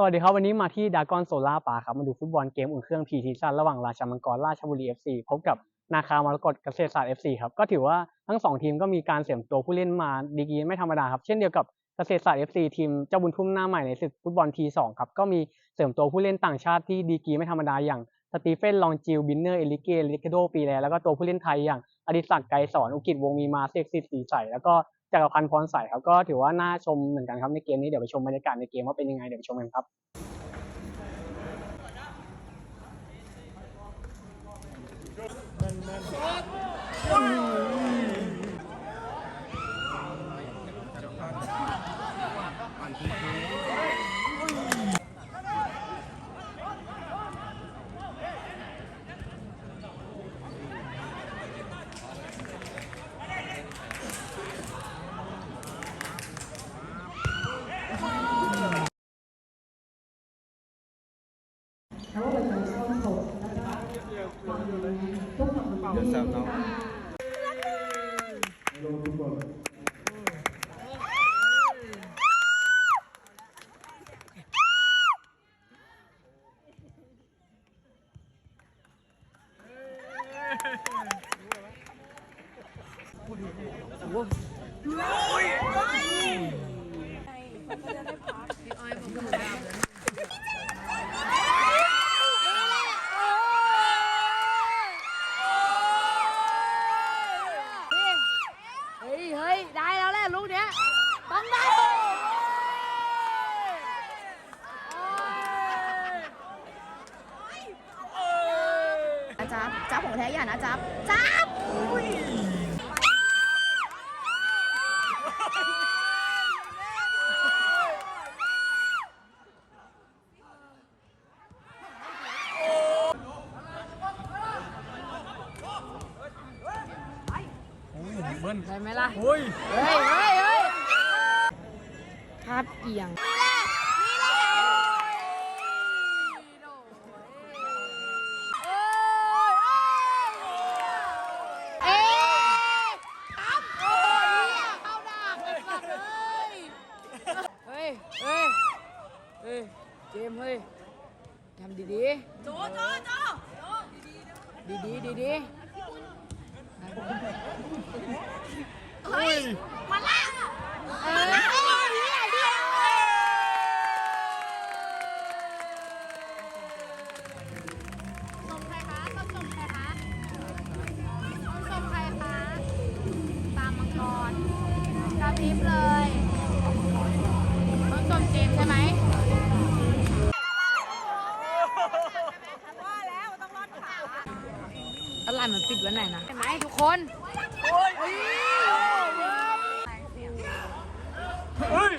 สวัสดีครับ วันนี้มาที่ดากอนโซล่าปาครับ มาดูฟุตบอลเกมอุ่นเครื่องพีซีซั่นระหว่างราชมังกรราชบุรี FC พบกับนาคามรกตเกษตรศาสตร์ FC ครับ ก็ถือว่าทั้งสองทีมก็มีการเสริมตัวผู้เล่นมาดีกีไม่ธรรมดาครับ เช่นเดียวกับเกษตรศาสตร์ FC ทีมเจ้าบุญทุ่มหน้าใหม่ในศึกฟุตบอลทีสองครับก็มีเสริมตัวผู้เล่นต่างชาติที่ดีกีไม่ธรรมดาอย่างสตีเฟนลองจิลบินเนอร์เอลิเกลิเกโดปีแล้วแล้วก็ตัวผู้เล่นไทยอย่างอดิศักดิ์ไกรสอนอุกิจวงมีมาเซกซิตสีใสแล้วก็ จักรพันธ์พรใสครับก็ถือว่าน่าชมเหมือนกันครับในเกมนี้เดี๋ยวไปชมบรรยากาศในเกมว่าเป็นยังไงเดี๋ยวไปชมกันครับโอ้ งสดแล้วก็ความรู้ทุกความรู้ที่นะคะ เฮ้ยเฮ้ยได้แล้วแหละลูกเนี้ยต้องได้โอ้ย จั บจับของแท้อย่านะจับจับได้ไหมล่ะ เฮ้ย เฮ้ยเฮ้ยเฮ้ยภาพเอียง ยเฮ้ยเฮ้ยเจมส์เฮ้ยทำดีๆโจโจโจดีดีดีดีเฮ้ยมาละมาละเฮ้ยเนี่ยเดียวส่งใครคะต้องส่งใครคะต้องส่งใครคะตามมังกรกระพริบเลย ต้องส่งเจมส์ใช่ไหมอะไรมันปิดวันไหนนะเห็นไหมทุกคนโอ้ย